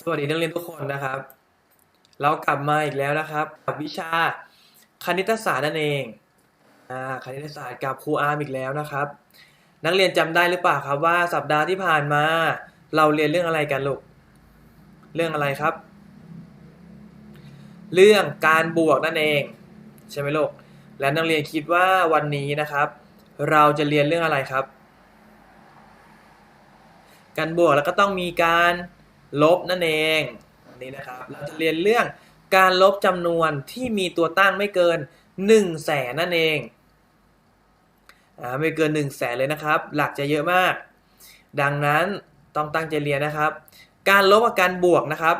สวัสดีนักเรียนทุกคนนะครับ เรากลับมาอีกแล้วนะครับกับวิชาคณิตศาสตร์นั่นเองอ่าคณิตศาสตร์กับครูอาร์มอีกแล้วนะครับ นักเรียนจำได้หรือเปล่าครับว่าสัปดาห์ที่ผ่านมา เราเรียนเรื่องอะไรกันลูกเรื่องอะไรครับ เรื่องการบวกนั่นเอง ใช่ไหมลูกและนักเรียนคิดว่าวันนี้นะครับ เราจะเรียนเรื่องอะไรครับ การบวกแล้วก็ต้องมีการ ลบนั่นเองนี่นะครับเราจะเรียนเรื่องการลบจำนวนที่มีตัวตั้งไม่เกิน1นึ่งแสนนั่นเองอ่าไม่เกิน1นึ่งแสนเลยนะครับ หลักจะเยอะมาก ดังนั้นต้องตั้งใจเรียนนะครับ การลบกับการบวกนะครับ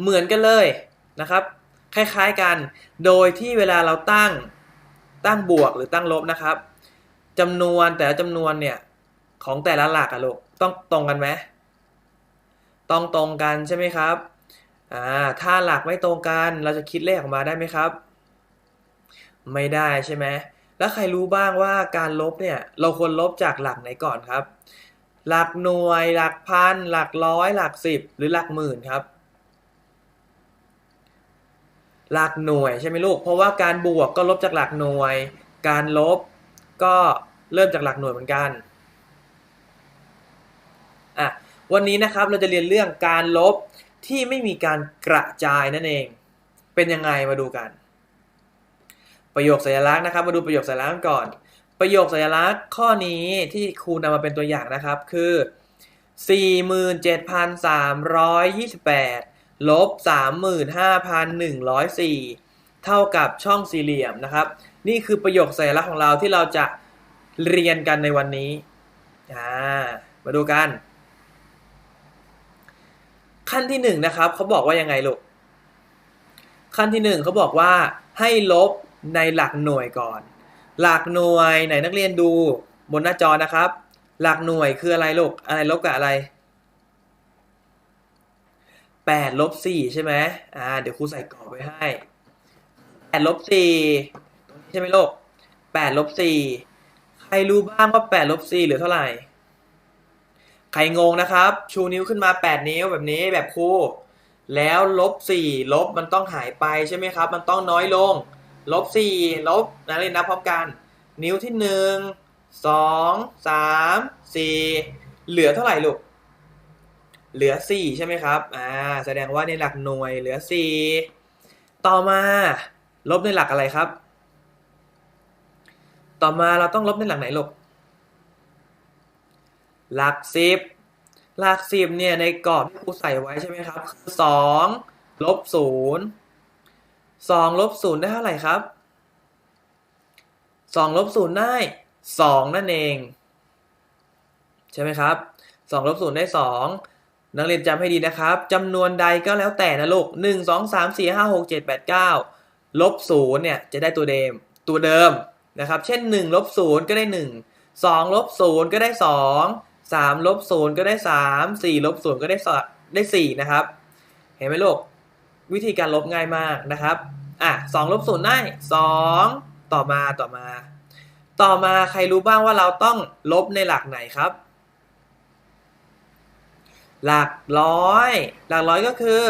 เหมือนกันเลยนะครับ คล้ายๆกัน โดยที่เวลาเราตั้งตั้งบวกหรือตั้งลบนะครับจำนวนแต่ละจำนวนเนี่ยของแต่ละหลักอะลูกต้องตรงกันไหม ต้องตรงกันใช่ไหมครับอ่าถ้าหลักไม่ตรงกันเราจะคิดเลขออกมาได้ไหมครับ ไม่ได้ใช่ไหมแล้วใครรู้บ้างว่าการลบเนี่ยเราควรลบจากหลักไหนก่อนครับ หลักหน่วย หลักพัน หลักร้อย หลักสิบหรือหลักหมื่นครับ หลักหน่วยใช่ไหมลูก เพราะว่าการบวกก็ลบจากหลักหน่วย การลบก็เริ่มจากหลักหน่วยเหมือนกัน วันนี้นะครับเราจะเรียนเรื่องการลบที่ไม่มีการกระจายนั่นเอง เป็นยังไงมาดูกัน ประโยคสัญลักษณ์นะครับ มาดูประโยคสัญลักษณ์ก่อน ประโยคสัญลักษณ์ข้อนี้ที่ครูนำมาเป็นตัวอย่างนะครับคือ 47,328ลบ35,104 เท่ากับช่องสี่เหลี่ยมนะครับ นี่คือประโยคสัญลักษณ์ของเราที่เราจะเรียนกันในวันนี้ มาดูกัน ขั้นที่หนึ่งนะครับเขาบอกว่ายังไงลูก ขั้นที่หนึ่งเขาบอกว่าให้ลบในหลักหน่วยก่อน หลักหน่วยไหนนักเรียนดูบนหน้าจอนะครับ หลักหน่วยคืออะไรลูก อะไรลบกับอะไรแปดลบสี่ใช่ไหมอ่า เดี๋ยวครูใส่กรอบไว้ให้แปดลบสี่ใช่ไหมลูกแปดลบสี่ใครรู้บ้างว่าแปดลบสี่เหลือเท่าไหร่ ใครงงนะครับ ชูนิ้วขึ้นมา 8 นิ้วแบบนี้แบบคู่แล้วลบ4ลบมันต้องหายไปใช่ไหมครับ มันต้องน้อยลง ลบ4ลบนะเรียนนับพร้อมกัน นิ้วที่ 1 2 3 4 เหลือเท่าไหร่ลูก เหลือ 4 ใช่ไหมครับอ่าแสดงว่าในหลักหน่วยเหลือ 4 ต่อมา ลบในหลักอะไรครับ ต่อมาเราต้องลบในหลักไหนลูก หลักสิบหลักสิบเนี่ยในกรอบที่ครูใส่ไว้ใช่ไหมครับคือสองลบศูนย์สองลบศูนย์ได้เท่าไหร่ครับสองลบศูนย์ได้สองนั่นเอง ใช่ไหมครับสองลบศูนย์ได้สองนักเรียนจำให้ดีนะครับจำนวนใดก็แล้วแต่นะลูกหนึ่งสองสามสี่ห้าหกเจ็ดแปดเก้าลบศูนย์เนี่ยจะได้ตัวเดิมตัวเดิมนะครับ เช่นหนึ่งลบศูนย์ก็ได้หนึ่งสองลบศูนย์ก็ได้สอง สามลบศูนย์ก็ได้สามสี่ลบศูนย์ก็ได้ได้สี่นะครับ เห็นไหมลูกวิธีการลบง่ายมากนะครับอะสองลบศูนย์ได้สองต่อมาต่อมา ต่อมาใครรู้บ้างว่าเราต้องลบในหลักไหนครับ หลักร้อย หลักร้อยก็คือ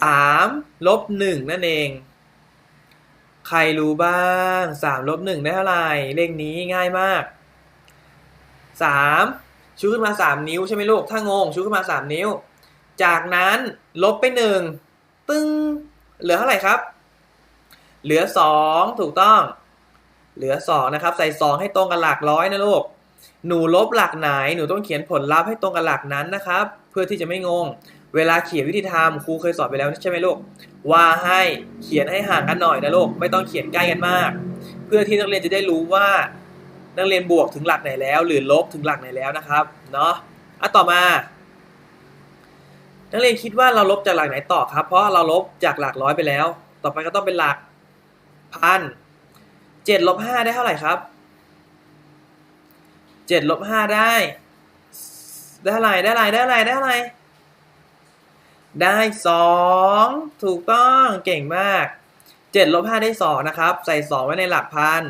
สามลบหนึ่งนั่นเอง ใครรู้บ้างสามลบหนึ่งได้เท่าไหร่เลขนี้ง่ายมากสาม ชูขึ้นมา 3 นิ้วใช่ไหมลูก ถ้างง ชูขึ้นมา 3 นิ้ว จากนั้นลบไป 1 ตึ้ง เหลือเท่าไหร่ครับ เหลือ 2 ถูกต้อง เหลือ 2 นะครับ ใส่ 2 ให้ตรงกับหลักร้อยนะลูก หนูลบหลักไหน หนูต้องเขียนผลลัพธ์ให้ตรงกับหลักนั้นนะครับ เพื่อที่จะไม่งง เวลาเขียนวิธีทำครูเคยสอนไปแล้วใช่ไหมลูก ว่าให้เขียนให้ห่างกันหน่อยนะลูก ไม่ต้องเขียนใกล้กันมาก เพื่อที่นักเรียนจะได้รู้ว่า นักเรียนบวกถึงหลักไหนแล้ว หรือลบถึงหลักไหนแล้วนะครับเนาะอะต่อมา นักเรียนคิดว่าเราลบจากหลักไหนต่อครับ เพราะเราลบจากหลักร้อยไปแล้ว ต่อไปก็ต้องเป็นหลักพันเจ็ดลบห้าได้เท่าไหร่ครับเจ็ดลบห้าได้ ได้เท่าไหร่ได้เท่าไรได้เท่าไรได้เท่าไหร่ได้สองถูกต้องเก่งมากเจ็ดลบห้าได้สองนะครับ ใส่สองไว้ในหลักพัน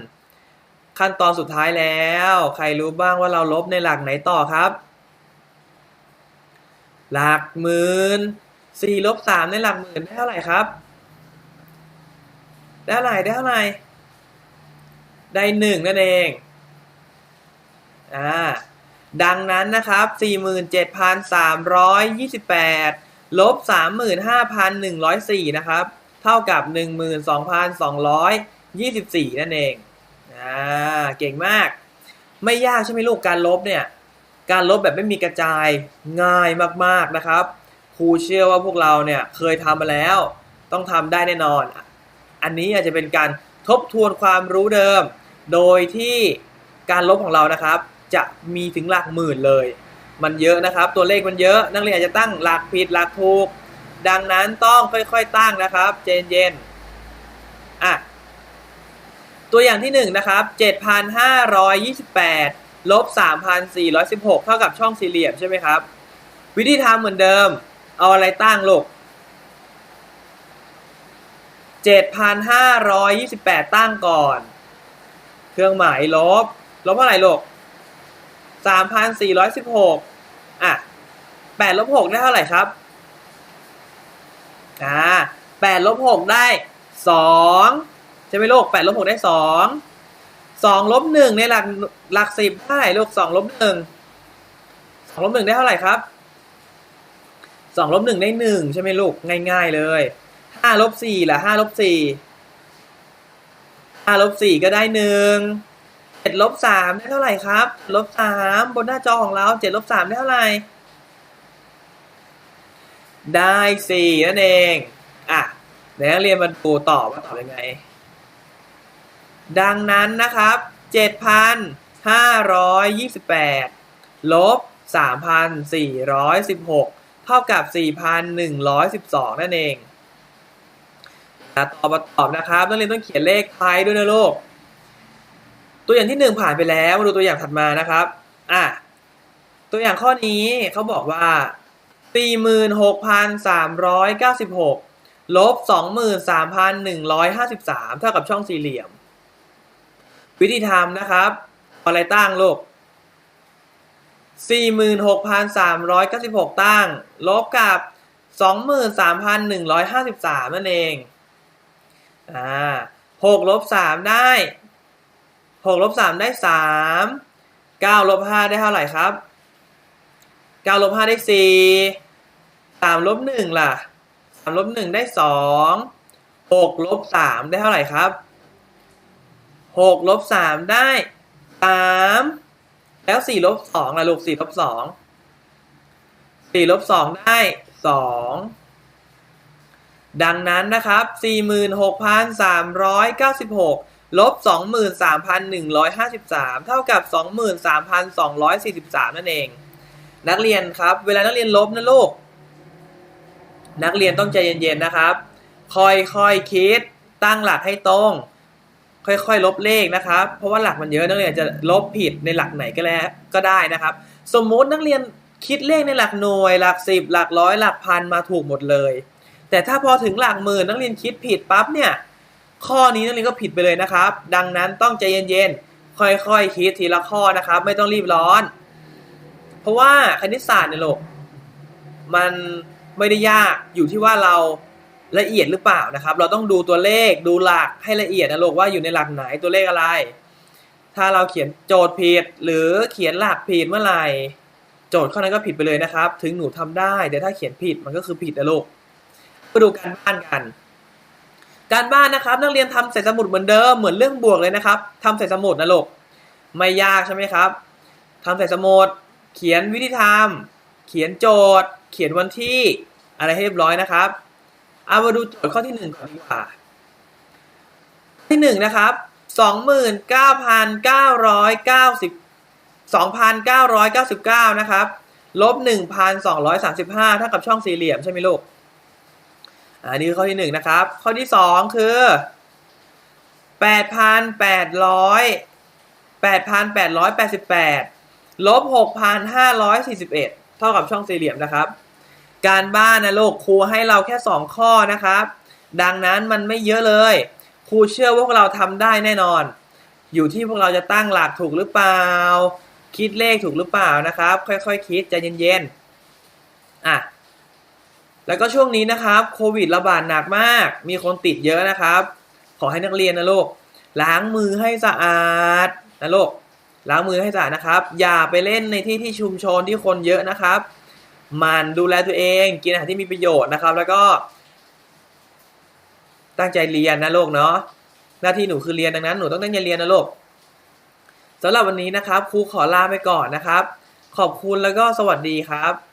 ขั้นตอนสุดท้ายแล้ว ใครรู้บ้างว่าเราลบในหลักไหนต่อครับ หลักหมื่นสี่ลบสามในหลักหมื่นได้เท่าไหร่ครับ ได้เท่าไหร่ได้เท่าไหร่ได้หนึ่งนั่นเองอ่าดังนั้นนะครับ 47,328 ลบ 35,104 นะครับ เท่ากับ 12,224 นั่นเอง อ่าเก่งมาก ไม่ยากใช่ไหมลูกการลบเนี่ย การลบแบบไม่มีกระจายง่ายมากๆนะครับครูเชื่อว่าพวกเราเนี่ยเคยทำมาแล้ว ต้องทำได้แน่นอน อันนี้อาจจะเป็นการทบทวนความรู้เดิม โดยที่การลบของเรานะครับ จะมีถึงหลักหมื่นเลย มันเยอะนะครับ ตัวเลขมันเยอะ นักเรียนอาจจะตั้งหลักผิดหลักถูก ดังนั้นต้องค่อยๆตั้งนะครับ เจนเย็น ตัวอย่างที่1นนะครับ7,528ลบ3,416 เท่ากับช่องสี่เหลี่ยมใช่ไหมครับ วิธีทำเหมือนเดิม เอาอะไรตั้งลูก7,528 ตั้งก่อน เครื่องหมายลบ ลบเท่าไหร่ลูก3,416 อะ8ลบ6ได้เท่าไหร่ครับ อ่า8ลบ6ได้ 2 ใช่ไหมลูก8ลบ6ได้2 2ลบ1ในหลักหลัก10เท่าไหร่ลูก2ลบ1 2ลบ1ได้เท่าไหร่ครับ2ลบ1ได้1ใช่ไหมลูกง่าย ๆ เลย5ลบ4ล่ะ5ลบ4 5ลบ4ก็ได้1 7ลบ3ได้เท่าไหร่ครับลบ3บนหน้าจอของเรา7ลบ3ได้เท่าไหร่ได้4นั่นเองอะเดี๋ยวนักเรียนมาดูตอบว่าตอบยังไง ดังนั้นนะครับ 7,528 ลบ 3,416 เท่ากับ 4,112 นั่นเองตอบมาตอบนะครับนักเรียนต้องเขียนเลขไทยด้วยนะลูก ตัวอย่างที่หนึ่งผ่านไปแล้ว มาดูตัวอย่างถัดมานะครับ อะ ตัวอย่างข้อนี้เขาบอกว่า 46,396 ลบ 23,153 เท่ากับช่องสี่เหลี่ยม วิธีทำนะครับอาอะไรตั้งลูก46,396 ตั้ง ลบกับ 23,153 นั่นเอง อ่า6ลบ3ได้6ลบ3ได้ 3 9ลบ5ได้เท่าไหร่ครับ9ลบ5ได้ 4 3ลบ1ล่ะ3ลบ1ได้ 2 6ลบ3ได้เท่าไหร่ครับ 6ลบ3ได้3แล้ว4ลบ2ล่ะลูก4ลบ2 4ลบ2ได้2ดังนั้นนะครับ 46,396 ลบ 23,153 เท่ากับ 23,243 นั่นเอง นักเรียนครับ เวลานักเรียนลบนะลูก นักเรียนต้องใจเย็นๆนะครับ ค่อยๆคคิด ตั้งหลักให้ตรง ค่อยๆ ลบเลขนะครับ เพราะว่าหลักมันเยอะนักเรียนจะลบผิดในหลักไหนก็แล้วก็ได้นะครับ สมมุตินักเรียนคิดเลขในหลักหน่วย หลักสิบหลักร้อยหลักพันมาถูกหมดเลย แต่ถ้าพอถึงหลักหมื่นนักเรียนคิดผิดปั๊บเนี่ยข้อนี้นักเรียนก็ผิดไปเลยนะครับ ดังนั้นต้องใจเย็นๆ ค่อยๆคคิดทีละข้อนะครับ ไม่ต้องรีบร้อน เพราะว่าคณิตศาสตร์เนี่ยลูกมันไม่ได้ยากอยู่ที่ว่าเรา ละเอียดหรือเปล่านะครับ เราต้องดูตัวเลขดูหลักให้ละเอียดนะลูกว่าอยู่ในหลักไหนตัวเลขอะไร ถ้าเราเขียนโจทย์ผิดหรือเขียนหลักผิดเมื่อไหร่โจทย์ข้อนั้นก็ผิดไปเลยนะครับ ถึงหนูทำได้แต่ถ้าเขียนผิดมันก็คือผิดนะลูกมาดูการบ้านกัน การบ้านนะครับ นักเรียนทำใส่สมุดเหมือนเดิมเหมือนเรื่องบวกเลยนะครับทำใส่สมุดนะลูกไม่ยากใช่ไหมครับทำใส่สมุดเขียนวิธีทำเขียนโจทย์ เขียนวันที่อะไรให้เรียบร้อยนะครับ เอามาดูโจทย์ข้อที่หนึ่งก่อนดีกว่าที่หนึ่งนะครับสองหมื่นเก้าพันเก้าร้อยเก้าสิบสองพันเก้าร้อยเก้าสิบเก้านะครับลบหนึ่งพันสองร้อยสามสิบห้าเท่ากับช่องสี่เหลี่ยมใช่ไหมลูกอันนี้คือข้อที่หนึ่งนะครับ ข้อที่สองคือแปดพันแปดร้อยแปดพันแปดร้อยแปดสิบแปดลบหกพันห้าร้อยสี่สิบเอ็ดเท่ากับช่องสี่เหลี่ยมนะครับ การบ้านนะลูกครูให้เราแค่สองข้อนะครับ ดังนั้นมันไม่เยอะเลย ครูเชื่อว่าพวกเราทำได้แน่นอน อยู่ที่พวกเราจะตั้งหลักถูกหรือเปล่า คิดเลขถูกหรือเปล่านะครับ ค่อยๆคคิดใจเย็นๆอะแล้วก็ช่วงนี้นะครับโควิดระบาดหนักมาก มีคนติดเยอะนะครับ ขอให้นักเรียนนะลูกล้างมือให้สะอาดนะลูกล้างมือให้สะอาดนะครับ อย่าไปเล่นในที่ที่ชุมชนที่คนเยอะนะครับ มันดูแลตัวเอง กินอาหารที่มีประโยชน์นะครับ แล้วก็ ตั้งใจเรียนนะลูกเนาะหน้าที่หนูคือเรียนดังนั้นหนูต้องตั้งใจเรียนนะลูกสำหรับวันนี้นะครับครูขอลาไปก่อนนะครับ ขอบคุณแล้วก็สวัสดีครับ